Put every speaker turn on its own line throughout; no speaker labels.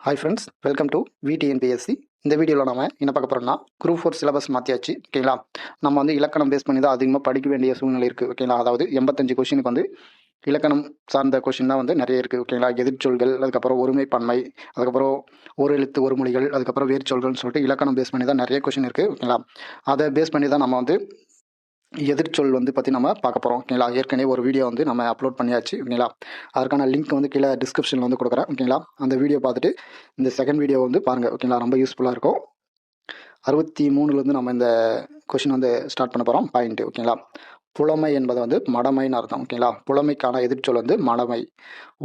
Hi friends welcome to VTNPSC இந்த வீடியோவில் நம்ம என்ன பார்க்க போகிறோம்னா குரூப் ஃபோர் சிலபஸ் மாற்றியாச்சு ஓகேங்களா நம்ம வந்து இலக்கணம் பேஸ் பண்ணி தான் அதிகமாக படிக்க வேண்டிய சூழ்நிலை இருக்குது ஓகேங்களா அதாவது எண்பத்தஞ்சு கொஷினுக்கு வந்து இலக்கணம் சார்ந்த கொஷின் தான் வந்து நிறைய இருக்குது ஓகேங்களா எதிர்ச்சொல்கள் அதுக்கப்புறம் ஒருமைப்பன்மை அதுக்கப்புறம் ஒரு எழுத்து ஒரு மொழிகள் அதுக்கப்புறம் வேர்ச்சொல்கள்னு சொல்லிட்டு இலக்கணம் பேஸ் பண்ணி தான் நிறைய கொஷின் இருக்குது ஓகேங்களா அதை பேஸ் பண்ணி தான் நம்ம வந்து எதிர்ச்சொல் வந்து பற்றி நம்ம பார்க்க போகிறோம் ஓகேங்களா? ஏற்கனவே ஒரு வீடியோ வந்து நம்ம அப்லோட் பண்ணியாச்சு ஓகேங்களா? அதற்கான லிங்க் வந்து கீழே டிஸ்கிரிப்ஷனில் வந்து கொடுக்குறேன் ஓகேங்களா? அந்த வீடியோ பார்த்துட்டு இந்த செகண்ட் வீடியோ வந்து பாருங்கள் ஓகேங்களா? ரொம்ப யூஸ்ஃபுல்லாக இருக்கும். அறுபத்தி மூணுலேருந்து நம்ம இந்த கொஷின் வந்து ஸ்டார்ட் பண்ண போகிறோம் பாயிண்ட் ஓகேங்களா? புலமை என்பது வந்து மடமைன்னு அர்த்தம் ஓகேங்களா? புலமைக்கான எதிர்ச்சொல் வந்து மடமை.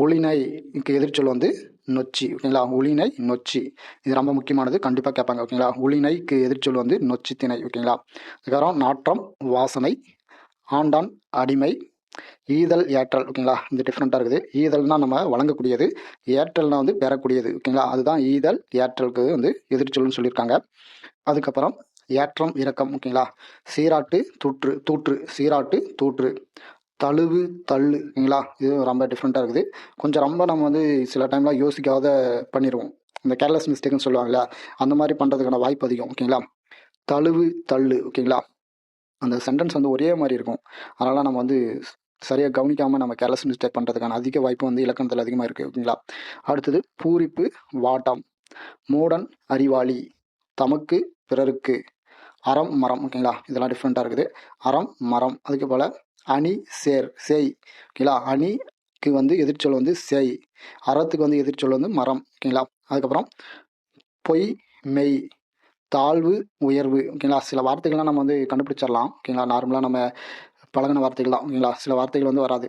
ஒளினைக்கு எதிர்ச்சொல் வந்து நொச்சி ஓகேங்களா? ஒளினை நொச்சி. இது ரொம்ப முக்கியமானது. கண்டிப்பாக கேட்பாங்க ஓகேங்களா? ஒளினைக்கு எதிர்ச்சொல் வந்து நொச்சி திணை ஓகேங்களா? அதுக்கப்புறம் நாற்றம் வாசனை ஆண்டான் அடிமை ஈதல் ஏற்றல் ஓகேங்களா? இந்த டிஃப்ரெண்ட்டாக இருக்குது. ஈதல்னால் நம்ம வழங்கக்கூடியது ஏற்றல்னால் வந்து பெறக்கூடியது ஓகேங்களா? அதுதான் ஈதல் ஏற்றலுக்கு வந்து எதிர்ச்சொல்னு சொல்லியிருக்காங்க. அதுக்கப்புறம் ஏற்றம் இறக்கம் ஓகேங்களா? சீராட்டு தூற்று தூற்று சீராட்டு தூற்று. தழுவு தள்ளு ஓகேங்களா இது ரொம்ப டிஃப்ரெண்ட்டாக இருக்குது. கொஞ்சம் ரொம்ப நம்ம வந்து சில டைம்லாம் யோசிக்காத பண்ணிடுவோம் இந்த கேர்லெஸ் மிஸ்டேக்னு சொல்லுவாங்களா அந்த மாதிரி பண்ணுறதுக்கான வாய்ப்பு அதிகம் ஓகேங்களா? தழுவு தள்ளு ஓகேங்களா? அந்த சென்டென்ஸ் வந்து ஒரே மாதிரி இருக்கும். அதனால் நம்ம வந்து சரியாக கவனிக்காமல் நம்ம கேர்லெஸ் மிஸ்டேக் பண்ணுறதுக்கான அதிக வாய்ப்பு வந்து இலக்கணத்தில் அதிகமாக இருக்குது ஓகேங்களா? அடுத்தது பூரிப்பு வாட்டம் மூடன் அறிவாளி தமக்கு பிறருக்கு அறம் மரம் ஓகேங்களா? இதெல்லாம் டிஃப்ரெண்ட்டாக இருக்குது. அறம் மரம் அதுக்கு போல் அணி சேர் சேய். ஓகேங்களா அணிக்கு வந்து எதிர்ச்சொல் வந்து சேய். அறத்துக்கு வந்து எதிர்ச்சொல் வந்து மரம். ஓகேங்களா அதுக்கப்புறம் பொய் மெய் தாழ்வு உயர்வு. ஓகேங்களா சில வார்த்தைகள்லாம் நம்ம வந்து கண்டுபிடிச்சிடலாம். ஓகேங்களா நார்மலாக நம்ம பழகின வார்த்தைகள் தான் ஓகேங்களா சில வார்த்தைகள் வந்து வராது.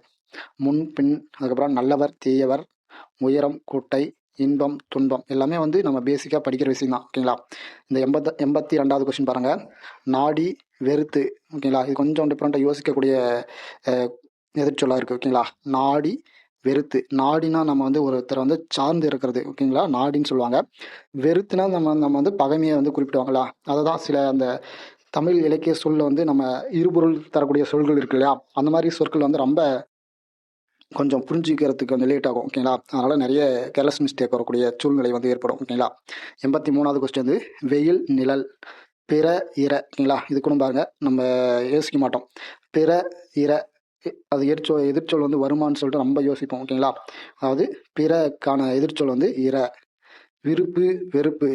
முன் பின் அதுக்கப்புறம் நல்லவர் தீயவர் உயரம் கூட்டை இன்பம் துன்பம். எல்லாமே வந்து நம்ம பேசிக்காக படிக்கிற விஷயம் தான் ஓகேங்களா இந்த எண்பத்த எண்பத்தி ரெண்டாவது கொஸ்டின் பாருங்கள் நாடி வெறுத்து ஓகேங்களா? இது கொஞ்சம் டிஃப்ரெண்ட்டாக யோசிக்கக்கூடிய எதிர்ச்சொல்லாக இருக்குது ஓகேங்களா? நாடி வெறுத்து. நாடினா நம்ம வந்து ஒருத்தரை வந்து சார்ந்து இருக்கிறது ஓகேங்களா? நாடின்னு சொல்லுவாங்க. வெறுத்துனா நம்ம நம்ம வந்து பகைமையை வந்து குறிப்பிடுவாங்களா? அதை தான் சில அந்த தமிழ் இலக்கிய சொல்ல வந்து நம்ம இருபொருள் தரக்கூடிய சொல்கள் இருக்கு இல்லையா? அந்த மாதிரி சொற்கள் வந்து ரொம்ப கொஞ்சம் புரிஞ்சுக்கிறதுக்கு கொஞ்சம் லேட் ஆகும் ஓகேங்களா? அதனால் நிறைய கேர்லஸ் மிஸ்டேக் வரக்கூடிய சூழ்நிலை வந்து ஏற்படும் ஓகேங்களா? எண்பத்தி மூணாவது கொஸ்டின் வந்து வெயில் நிழல் பிற இற ஓகேங்களா இது கூட பாருங்க. நம்ம யோசிக்க மாட்டோம். பிற இற அது எதிர்ச்சொல் எதிர்ச்சொல் வந்து வருமானு சொல்லிட்டு ரொம்ப யோசிப்போம் ஓகேங்களா? அதாவது பிறக்கான எதிர்ச்சொல் வந்து இற விருப்பு வெறுப்பு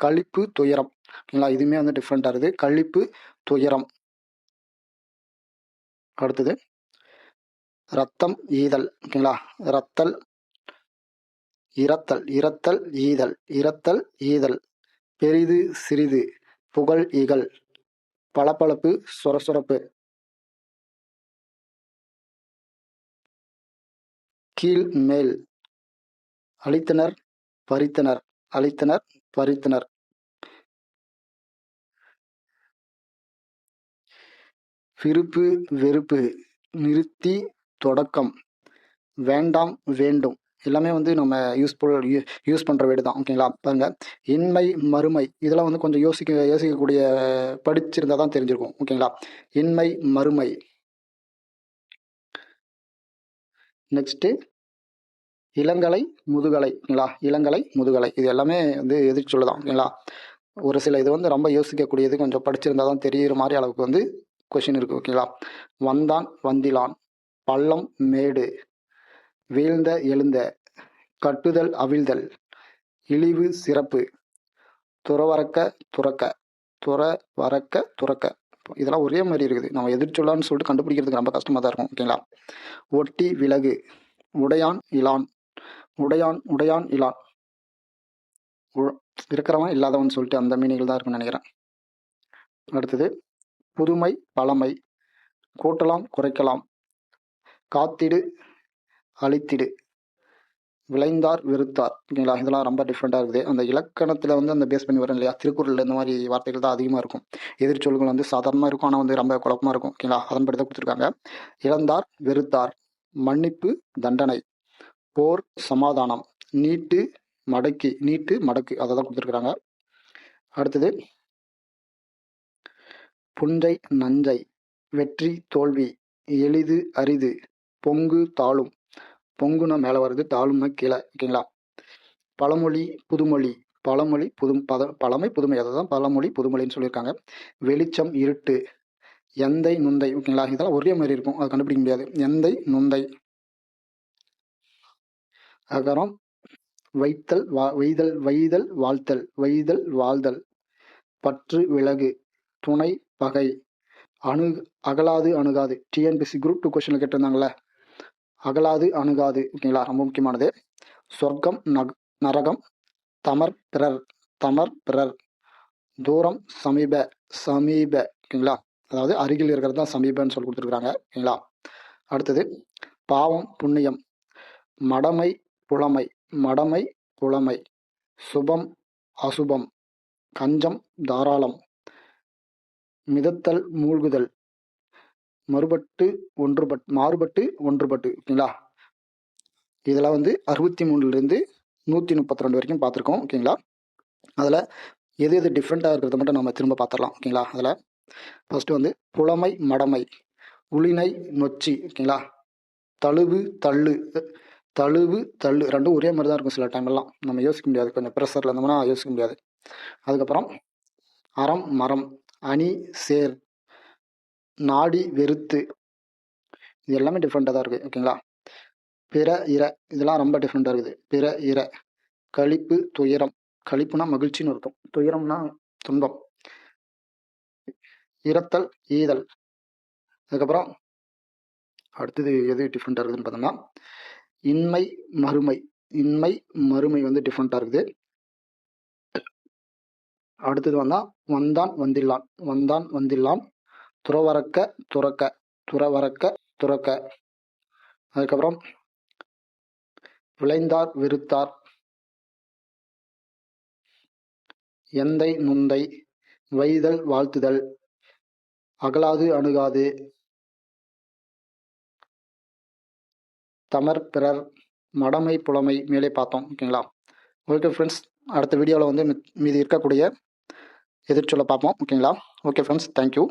கழிப்பு துயரம் ஓகேங்களா? இதுவுமே வந்து டிஃப்ரெண்ட்டாக இருக்குது. கழிப்பு துயரம். அடுத்தது ரத்தம் ஈதல் ஓகேங்களா? ரத்தல் இரத்தல் இரத்தல் ஈதல் இரத்தல் ஈதல். பெரிது சிறிது. புகழ் இகழ் பளபளப்பு சொரசொரப்பு. கீழ் மேல். அழித்தனர் பறித்தனர். அழித்தனர் பறித்தனர். விருப்பு வெறுப்பு. நிறுத்தி தொடக்கம். வேண்டாம் வேண்டும். எல்லாமே வந்து நம்ம யூஸ்ஃபுல் யூஸ் பண்ணுற வீடு தான். ஓகேங்களா பாருங்க. இன்மை மறுமை. இதெல்லாம் வந்து கொஞ்சம் யோசிக்க யோசிக்கக்கூடிய படிச்சிருந்தா தான் தெரிஞ்சிருக்கும். ஓகேங்களா இன்மை மறுமை. நெக்ஸ்ட்டு இளங்கலை முதுகலை. ஓகேங்களா இளங்கலை முதுகலை. இது எல்லாமே வந்து எதிர்த்து தான் ஓகேங்களா ஒரு சில இது வந்து ரொம்ப யோசிக்கக்கூடியது கொஞ்சம் படிச்சிருந்தா தான் தெரிகிற மாதிரி அளவுக்கு வந்து கொஷின் இருக்குது ஓகேங்களா வந்தான் வந்திலான். பள்ளம் மேடு. வீழ்ந்த எழுந்த கட்டுதல் அவிழ்தல் இழிவு சிறப்பு துறவறக்க துறக்க துற வரக்க துறக்க. இதெல்லாம் ஒரே மாதிரி இருக்குது. நம்ம எதிர்ச்சொல்லான்னு சொல்லிட்டு கண்டுபிடிக்கிறதுக்கு ரொம்ப கஷ்டமாக தான் இருக்கும் ஓகேங்களா? ஒட்டி விலகு உடையான் இலான் உடையான் உடையான் இலான். இருக்கிறவன் இல்லாதவன் சொல்லிட்டு அந்த மீனிகள் தான் இருக்கும்னு நினைக்கிறேன். அடுத்தது புதுமை பழமை கூட்டலாம் குறைக்கலாம் காத்திடு அழித்திடு. விளைந்தார் வெறுத்தார். ஓகேங்களா இதெல்லாம் ரொம்ப டிஃப்ரெண்ட்டாக இருக்குது. அந்த இலக்கணத்தில் வந்து அந்த பேஸ் பண்ணி வரும் இல்லையா? திருக்குறள் இந்த மாதிரி வார்த்தைகள் தான் அதிகமாக இருக்கும். எதிர்ச்சொல்கள் வந்து சாதாரணமாக இருக்கும் ஆனால் வந்து ரொம்ப குழப்பமாக இருக்கும். ஓகேங்களா அதன்படி தான் கொடுத்துருக்காங்க. இழந்தார் வெறுத்தார். மன்னிப்பு தண்டனை. போர் சமாதானம். நீட்டு மடக்கி. நீட்டு மடக்கு. அதை தான் கொடுத்துருக்குறாங்க. அடுத்தது புஞ்சை நஞ்சை. வெற்றி தோல்வி. எளிது அரிது. பொங்கு தாளும். பொங்குனா மேலே வருது தாழும்னா கீழே ஓகேங்களா? பழமொழி புதுமொழி பழமொழி புது பத பழமை புதுமை அதை தான் பழமொழி புதுமொழின்னு சொல்லியிருக்காங்க. வெளிச்சம் இருட்டு எந்தை நுந்தை ஓகேங்களா? இதெல்லாம் ஒரே மாதிரி இருக்கும். அதை கண்டுபிடிக்க முடியாது. எந்தை நுந்தை. அதுக்கப்புறம் வைத்தல் வா வைதல் வைதல் வாழ்த்தல் வைதல் வாழ்தல். பற்று விலகு துணை பகை. அணு அகலாது அணுகாது. டிஎன்பிசி குரூப் டூ கொஸ்டினில் கேட்டிருந்தாங்களே அகலாது அணுகாது ஓகேங்களா? ரொம்ப முக்கியமானது. சொர்க்கம் நக் நரகம் தமர் பிறர் தமர் பிறர். தூரம் சமீப சமீப ஓகேங்களா? அதாவது அருகில் இருக்கிறது தான் சமீபன்னு சொல்லி கொடுத்துருக்குறாங்க ஓகேங்களா? அடுத்தது பாவம் புண்ணியம். மடமை புலமை. மடமை புலமை. சுபம் அசுபம். கஞ்சம் தாராளம். மிதத்தல் மூழ்குதல். மறுபட்டு ஒன்றுபட் மாறுபட்டு ஒன்றுபட்டு ஓகேங்களா? இதெல்லாம் வந்து அறுபத்தி மூணுலேருந்து நூற்றி முப்பத்தி ரெண்டு வரைக்கும் பார்த்துருக்கோம் ஓகேங்களா? அதில் எது எது டிஃப்ரெண்ட்டாக இருக்கிறத மட்டும் நம்ம திரும்ப பார்த்துடலாம் ஓகேங்களா? அதில் ஃபஸ்ட்டு வந்து புலமை மடமை உளினை நொச்சி ஓகேங்களா? தழுவு தள்ளு தழுவு தள்ளு ரெண்டும் ஒரே மாதிரி தான் இருக்கும் சில டைம்லாம் நம்ம யோசிக்க முடியாது. கொஞ்சம் ப்ரெஷரில் இருந்தோம்னா யோசிக்க முடியாது. அதுக்கப்புறம் அறம் மரம் அணி சேர் நாடி வெறுத்து. இது எல்லாமே டிஃப்ரெண்ட்டாக தான் இருக்குது ஓகேங்களா பிற இர இதெல்லாம் ரொம்ப டிஃப்ரெண்ட்டாக இருக்குது. பிற இர கழிப்பு துயரம். கழிப்புனா மகிழ்ச்சின்னு இருக்கும் துயரம்னா துன்பம். இரத்தல் ஈதல். அதுக்கப்புறம் அடுத்தது எது டிஃப்ரெண்ட்டாக இருக்குதுன்னு பார்த்தோம்னா இன்மை மறுமை. இன்மை மறுமை வந்து டிஃப்ரெண்ட்டாக இருக்குது. அடுத்தது வந்தால் வந்தான் வந்தில்லான். வந்தான் வந்தில்லான் துறவரக்க துறக்க துறவரக்க துறக்க. அதுக்கப்புறம் விளைந்தார் வெறுத்தார் எந்தை நுந்தை வைதல் வாழ்த்துதல். அகலாது அணுகாது. தமர் பிறர் மடமை புலமை மேலே பார்த்தோம் ஓகேங்களா? ஓகே ஃப்ரெண்ட்ஸ் அடுத்த வீடியோவில் வந்து மீதி இருக்கக்கூடிய எதிர்ச்சொல்லை பார்ப்போம் ஓகேங்களா? Okay friends thank you